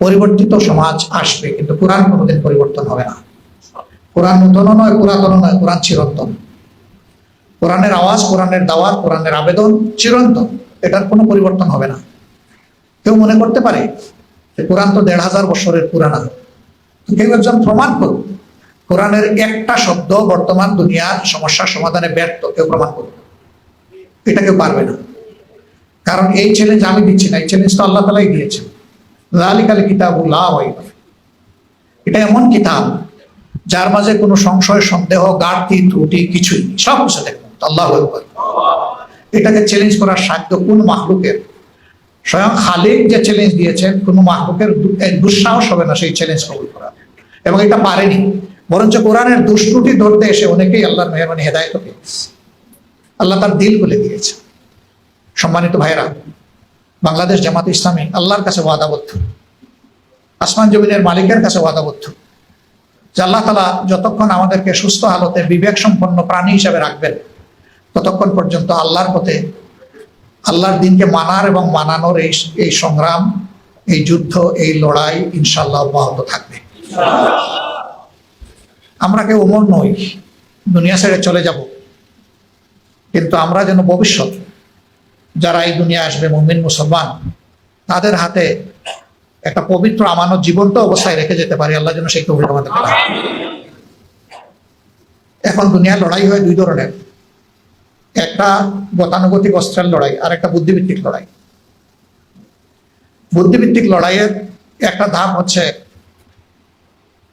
পরিবর্তিত সমাজ আসবে, কিন্তু কোরআন কোনোদিন পরিবর্তন হবে না। কোরআন নূতন নয়, পুরাতন নয়, কোরআন চিরন্তন। কোরআনের আওয়াজ, কোরআনের দাওয়াত, কোরআনের আবেদন চিরন্তন। এটার কোনো পরিবর্তন হবে না। কেউ মনে করতে পারে যে কোরআন তো দেড় হাজার বছরের পুরানা। কেউ একজন প্রমাণ করুক, কোরআনের একটা শব্দ বর্তমান দুনিয়ার সমস্যার সমাধানে ব্যর্থ, কেউ প্রমাণ করুক। এটা কেউ পারবে না। কারণ এই চ্যালেঞ্জ আমি দিচ্ছি না, এই চ্যালেঞ্জ তো আল্লাহ তালাই দিয়েছেন। লালিকালে কিতাবুল্লাহ এটা এমন কিতাব যার মাঝে কোনো সংশয়, সন্দেহ গাড়তি ত্রুটি কিছুই সব কিছু দেখবেন, আল্লাহ এটাকে চ্যালেঞ্জ করার সাধ্য কোন মাহলুকের স্বয়ং খালিক যে চ্যালেঞ্জ দিয়েছেন, কোনো মাহলুকের দুঃসাহস হবে না সেই চ্যালেঞ্জ কবুল করা এবং এটা পারেনি। বরঞ্চ কোরআনের দুষ্ত্রুটি ধরতে এসে অনেকেই আল্লাহর মেহরবানি হেদায়ত পেয়েছে। আল্লাহ তার দিল বলে দিয়েছে সম্মানিত ভাইরা বাংলাদেশ জামাত ইসলামী আল্লাহর কাছে ওয়াদাবদ্ধ। আসমান জমিনের মালিকের কাছে ওয়াদাবদ্ধ। যে আল্লাহ তালা যতক্ষণ আমাদেরকে সুস্থ হালতে বিবেক সম্পন্ন প্রাণী হিসাবে রাখবেন, ততক্ষণ পর্যন্ত আল্লাহর পথে, আল্লাহর দিনকে মানার এবং মানানোর এই এই সংগ্রাম, এই যুদ্ধ, এই লড়াই ইনশাল্লাহ অব্যাহত থাকবে। আমরা কেউ অমর নই, দুনিয়া ছেড়ে চলে যাব। কিন্তু আমরা যেন ভবিষ্যৎ যারা এই দুনিয়া আসবে, মুমিন, মুসলমান, তাদের হাতে একটা পবিত্র আমানত জীবন্ত অবস্থায় রেখে যেতে পারি। আল্লাহ যেন সেই তৌফিক আমাদের এখন দুনিয়ার লড়াই হয় দুই ধরনের। একটা গতানুগতিক অস্ত্রের লড়াই, আর একটা বুদ্ধিভিত্তিক লড়াই। বুদ্ধিভিত্তিক লড়াইয়ের একটা ধাপ হচ্ছে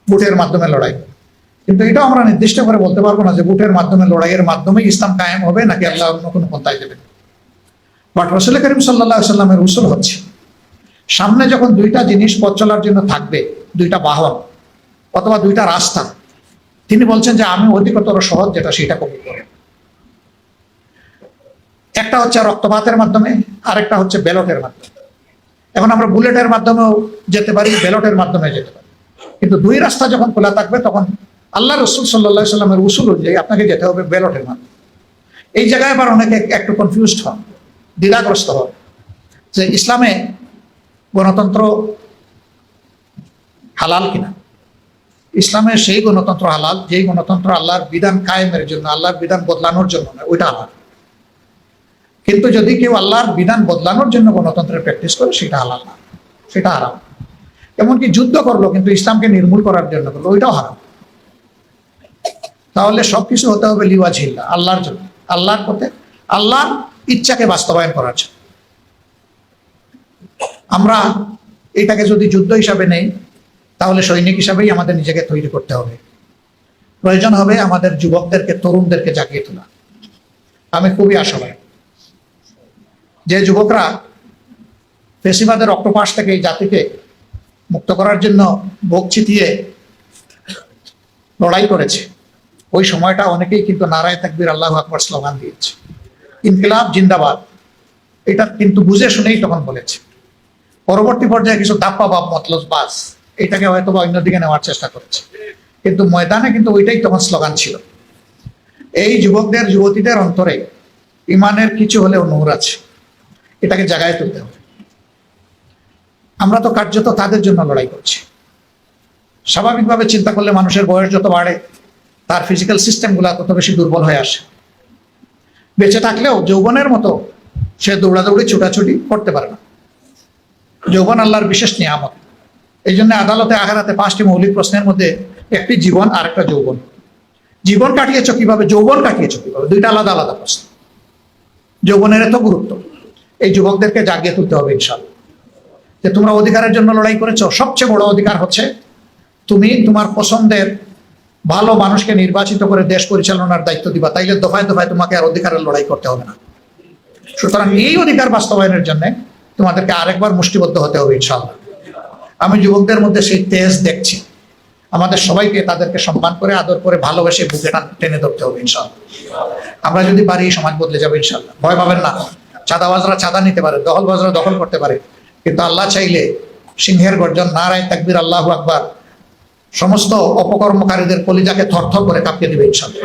বুটের মাধ্যমে লড়াই। কিন্তু এটা আমরা নির্দিষ্ট করে বলতে পারব না যে বুটের মাধ্যমে লড়াইয়ের মাধ্যমে ইসলাম কায়েম হবে, নাকি আল্লাহ অন্য কোনো পন্থায় দেবেন। বাট রসুল করিম সাল্লাহ সাল্লামের উসুল হচ্ছে, সামনে যখন দুইটা জিনিস পথ চলার জন্য থাকবে, দুইটা বাহন অথবা দুইটা রাস্তা, তিনি বলছেন যে আমি অধিকতর সহজ যেটা সেটা কবুল করে একটা হচ্ছে রক্তপাতের মাধ্যমে, আরেকটা হচ্ছে ব্যালটের মাধ্যমে। এখন আমরা বুলেটের মাধ্যমেও যেতে পারি, ব্যালটের মাধ্যমে যেতে পারি। কিন্তু দুই রাস্তা যখন খোলা থাকবে, তখন আল্লাহ রসুল সাল্লাহ সাল্লামের উসুল অনুযায়ী আপনাকে যেতে হবে ব্যালটের মাধ্যমে। এই জায়গায় আবার অনেকে একটু কনফিউজড হন। দ্বিধাগ্রস্ত হন যে ইসলামে গণতন্ত্র হালাল কিনা? ইসলামের সেই গণতন্ত্র হালাল, যেই গণতন্ত্র আল্লাহর বিধান কায়েমের জন্য, আল্লাহর বিধান বদলানোর জন্য নয়, ওইটা হালাল। কিন্তু যদি কেউ আল্লাহর বিধান বদলানোর জন্য গণতন্ত্রের প্র্যাকটিস করে, সেটা হালাল না, সেটা হারাম। এমনকি যুদ্ধ করল, কিন্তু ইসলামকে নির্মূল করার জন্য করল, ওইটাও হারাম। তাহলে সবকিছু হতে হবে লিওয়া ঝিল্লা আল্লাহর জন্য। আল্লাহর পথে, আল্লাহর ইচ্ছাকে বাস্তবায়ন করার জন্য। আমরা এটাকে যদি যুদ্ধ হিসাবে নেই, তাহলে সৈনিক হিসাবেই আমাদের নিজেকে তৈরি করতে হবে। প্রয়োজন হবে আমাদের যুবকদেরকে, তরুণদেরকে জাগিয়ে তোলা। আমি খুবই আশাবাদী। যে যুবকরা ফেসিবাদের অক্টোপাস থেকে এই জাতিকে মুক্ত করার জন্য বুক চিতিয়ে লড়াই করেছে, ওই সময়টা অনেকেই কিন্তু নারায় তাকবির আল্লাহ আকবর স্লোগান দিয়েছে। ইনকিলাব, জিন্দাবাদ। এটা কিন্তু বুঝে শুনেই তখন বলেছে। পরবর্তী পর্যায়ে কিছু দাপ্পা বাপ মতলব বাস এটাকে হয়তো বা অন্যদিকে নেওয়ার চেষ্টা করেছে। কিন্তু ময়দানে কিন্তু ওইটাই তখন স্লোগান ছিল। এই যুবকদের, যুবতীদের অন্তরে ইমানের কিছু হলেও নূর আছে। এটাকে জাগায় তুলতে হবে। আমরা তো কার্যত তাদের জন্য লড়াই করছি। স্বাভাবিকভাবে চিন্তা করলে মানুষের বয়স যত বাড়ে, তার ফিজিক্যাল সিস্টেম সিস্টেমগুলো তত বেশি দুর্বল হয়ে আসে। বেঁচে থাকলেও যৌবনের মতো সে দৌড়াদৌড়ি, ছুটাছুটি করতে পারে না। যৌবন আল্লাহর বিশেষ নিয়ামত। এই জন্য আদালতে আঘাতে পাঁচটি মৌলিক প্রশ্নের মধ্যে একটি জীবন আর একটা যৌবন। জীবন কাটিয়েছ কীভাবে? যৌবন কাটিয়েছ কীভাবে? দুইটা আলাদা আলাদা প্রশ্ন। যৌবনের এত গুরুত্ব। এই যুবকদেরকে জাগিয়ে তুলতে হবে ইনশাল্লাহ যে তোমরা অধিকারের জন্য লড়াই করেছ, সবচেয়ে বড় অধিকার হচ্ছে, তুমি তোমার পছন্দের ভালো মানুষকে নির্বাচিত করে দেশ পরিচালনার দায়িত্ব দিবা। তাইলে দফায় দফায় তোমাকে আর অধিকারের লড়াই করতে হবে না। সুতরাং এই অধিকার বাস্তবায়নের জন্য তোমাদেরকে আরেকবার মুষ্টিবদ্ধ হতে হবে ইনশাল্লাহ আমি যুবকদের মধ্যে সেই তেজ দেখছি। আমাদের সবাইকে তাদেরকে সম্মান করে, আদর করে, ভালোবেসে বুকে টেনে ধরতে হবে ইনশাল্লাহ আমরা যদি পারি, সমাজ বদলে যাবে ইনশাল্লাহ ভয় পাবেন না। চাঁদাবাজরা চাঁদা নিতে পারে, দখলবাজরা দখল করতে পারে। কিন্তু আল্লাহ চাইলে সিংহের গর্জন, নারায় তাকবির, আল্লাহ আকবার সমস্ত অপকর্মকারীদের কলিজাকে থরথর করে কাঁপিয়ে দিবে ইনশাল্লাহ।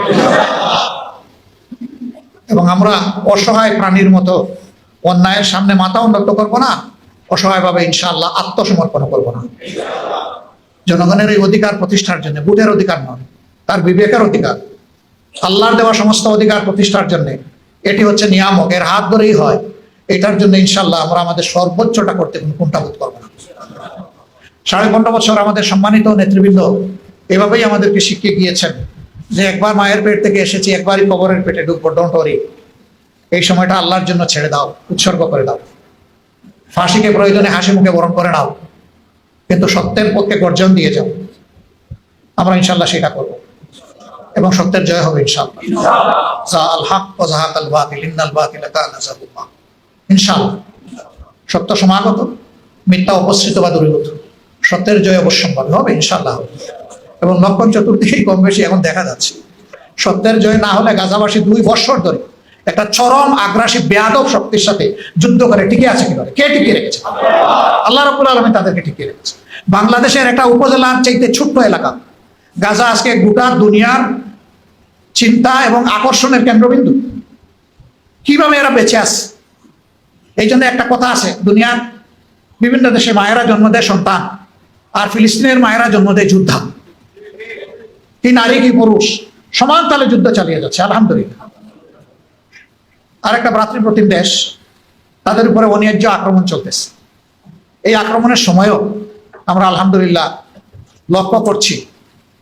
এবং আমরা অসহায় প্রাণীর মতো অন্যায়ের সামনে মাথা উন্নত করব না, অসহায়ভাবে ইনশাআল্লাহ আত্মসমর্পণ করব না। জনগণের এই অধিকার প্রতিষ্ঠার জন্য ভোটের অধিকার নয়, তার বিবেকের অধিকার। আল্লাহর দেওয়া সমস্ত অধিকার প্রতিষ্ঠার জন্য এটি হচ্ছে নিয়ামক, এর হাত ধরেই হয়। এটার জন্য ইনশাল্লাহ আমরা আমাদের সর্বোচ্চটা করতে কোনো কুণ্ঠাবোধ করব না। সাড়ে পনেরো বছর আমাদের সম্মানিত নেতৃবৃন্দ এভাবেই আমাদেরকে শিখিয়ে গিয়েছেন যে একবার মায়ের পেট থেকে এসেছি একবারই কবরের পেটে ঢুকবো ডোন্ট ওরি এই সময়টা আল্লাহর জন্য ছেড়ে দাও উৎসর্গ করে দাও। ফাঁসিকে প্রয়োজনে হাসি মুখে বরণ করে নাও কিন্তু সত্যের পক্ষে গর্জন দিয়ে যাও। আমরা ইনশাল্লাহ সেটা করব। এবং সত্যের জয় হবে ইনশাল্লাহ ইনশাআল্লাহ। সত্য সমাগত মিথ্যা উপস্থিত বা দূরীভূত। সত্যের জয় অবশ্যম্ভাবী হবে ইনশাল্লাহ এবং লক্ষণ চতুর্দিকেই কম বেশি এখন দেখা যাচ্ছে। সত্যের জয় না হলে গাজাবাসী দুই বছর ধরে একটা চরম আগ্রাসী, বেয়াদব শক্তির সাথে যুদ্ধ করে টিকে আছে কীভাবে? কে টিকে রেখেছে? আল্লাহ রাবুল আলমী তাদেরকে টিকিয়ে রেখেছে। বাংলাদেশের একটা উপজেলার চাইতে ছোট্ট এলাকা। গাজা আজকে গোটা দুনিয়ার চিন্তা এবং আকর্ষণের কেন্দ্রবিন্দু। কীভাবে এরা বেঁচে আছে? এই জন্য একটা কথা আছে, দুনিয়ার বিভিন্ন দেশে মায়েরা জন্ম দেয় সন্তান। আর ফিলিস্তিনের মায়েরা জন্ম দেয় যোদ্ধা। কি নারী, কি পুরুষ, সমান তালে যুদ্ধ চালিয়ে যাচ্ছে, আলহামদুলিল্লাহ। আর একটা ভ্রাতৃপ্রতিম দেশ, তাদের উপরে অন্যায্য আক্রমণ চলতেছে। এই আক্রমণের সময়ও আমরা আলহামদুলিল্লাহ লক্ষ্য করছি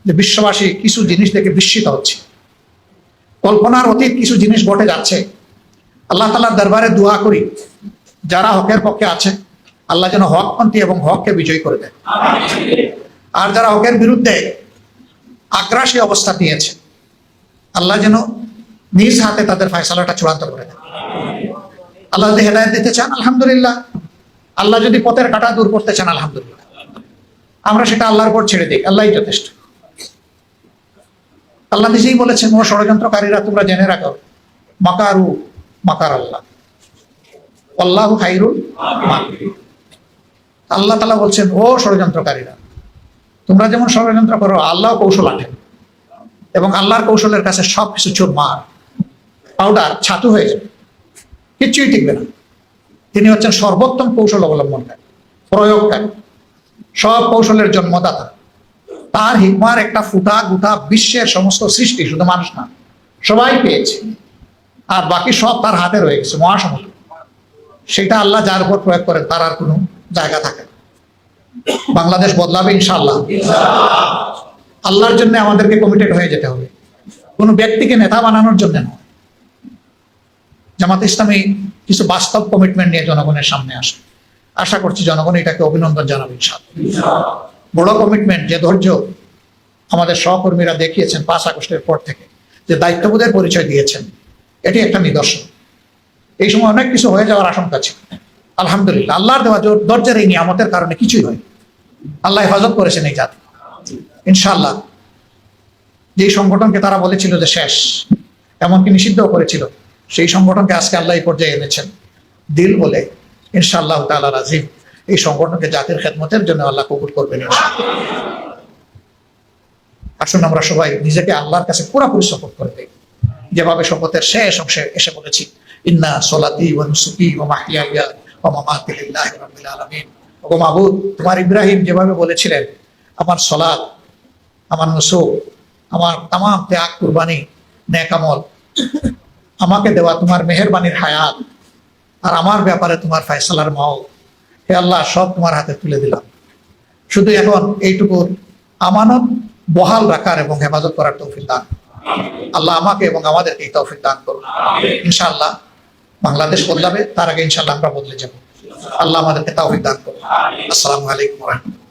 যে বিশ্ববাসী কিছু জিনিস দেখে বিস্মিত হচ্ছে। কল্পনার অতীত কিছু জিনিস ঘটে যাচ্ছে। আল্লাহ তালার দরবারে দোয়া করি, যারা হকের পক্ষে আছে আল্লাহ যেন হকপন্থী এবং হককে বিজয় করে দেয়। আর যারা হকের বিরুদ্ধে আগ্রাসী অবস্থা নিয়েছে, আল্লাহ যেন নিজ হাতে তাদের ফয়সালাটা চূড়ান্ত করে দেয়। আল্লাহ যদি হেদায়ত দিতে চান, আলহামদুলিল্লাহ। আল্লাহ যদি পথের কাটা দূর করতে চান, আলহামদুলিল্লাহ। আমরা সেটা আল্লাহর উপর ছেড়ে দিই, আল্লাহই যথেষ্ট। আল্লাহ নিজেই বলেছেন, ও ষড়যন্ত্রকারীরা, তোমরা জেনে রাখো, মাকারু, মাকার আল্লাহ। আল্লাহ খাইরুল মাকিরিন। আল্লাহ তালা বলছেন, ও ষড়যন্ত্রকারীরা, তোমরা যেমন ষড়যন্ত্র করো আল্লাহ কৌশল আঠেন এবং আল্লাহর কৌশলের কাছে সব কিছু চোর মার পাউডার, ছাতু হয়ে যাবে, কিচ্ছুই টিকবে না। তিনি হচ্ছেন সর্বোত্তম কৌশল অবলম্বনকারী, প্রয়োগকারী, সব কৌশলের জন্মদাতা। তার হিকমার একটা ফুটা গুটা বিশ্বের সমস্ত সৃষ্টি, শুধু মানুষ না, সবাই পেয়েছে। আর বাকি সব তার হাতে রয়ে গেছে, মহাসমুদ্র। সেটা আল্লাহ যার উপর প্রয়োগ করেন, তার আর কোনো জায়গা থাকে। বাংলাদেশ বদলাবে ইনশাআল্লাহ। আল্লাহর জন্য আমাদেরকে কমিটেড হয়ে যেতে হবে। কোনো ব্যক্তিকে নেতা বানানোর জন্য নয়। জামাত ইসলামী কিছু বাস্তব কমিটমেন্ট নিয়ে জনগণের সামনে আসে। আশা করছি জনগণ এটাকে অভিনন্দন জানাবে বড় কমিটমেন্ট যে ধৈর্য আমাদের সহকর্মীরা দেখিয়েছেন পাঁচ আগস্টের পর থেকে, যে দায়িত্ববোধের পরিচয় দিয়েছেন, এটি একটা নিদর্শন। এই সময় অনেক কিছু হয়ে যাওয়ার আশঙ্কা ছিল। আলহামদুলিল্লাহ, আল্লাহর দেওয়া জোর- দরজার এই নিয়ামতের কারণে কিছুই হয় আল্লাহ হেফাজত করেছেন এই জাতি। ইনশাআল্লাহ যে সংগঠনকে তারা বলেছিল যে শেষ, এমনকি নিষিদ্ধ করেছিল, সেই সংগঠনকে আজকে আল্লাহ এই পর্যায়ে এনেছেন। দিল বলে, ইনশাআল্লাহ তাআলা রাজিম এই সংগঠনকে জাতির খেদমতের জন্য আল্লাহ কবুল করবেন। আসুন আমরা সবাই নিজেকে আল্লাহর কাছে পুরোপুরি শপথ করে দেই যেভাবে শপথের শেষ অংশে এসে বলেছি, ইন্না সলাতি ওয়া মাহইয়ায়া তোমার ইব্রাহিম যেভাবে বলেছিলেন, আমার সলাত আমার নুসুক আমার তাম ত্যাগ, কুরবানি নেকামল আমাকে দেওয়া তোমার মেহেরবানির হায়াত, আর আমার ব্যাপারে তোমার ফয়সালার মাও হে আল্লাহ, সব তোমার হাতে তুলে দিলাম। শুধু এখন এইটুকু আমানত, বহাল রাখার এবং হেফাজত করার তৌফিক দান। আল্লাহ আমাকে এবং আমাদেরকে এই তৌফিক দান করুন। ইনশাআল্লাহ বাংলাদেশ বদলাবে, তার আগে ইনশাল্লাহ আমরা বদলে যাব। আল্লাহ আমাদেরকে তাও দান করুন। আসসালামু আলাইকুম রাহমাতুল্লাহ।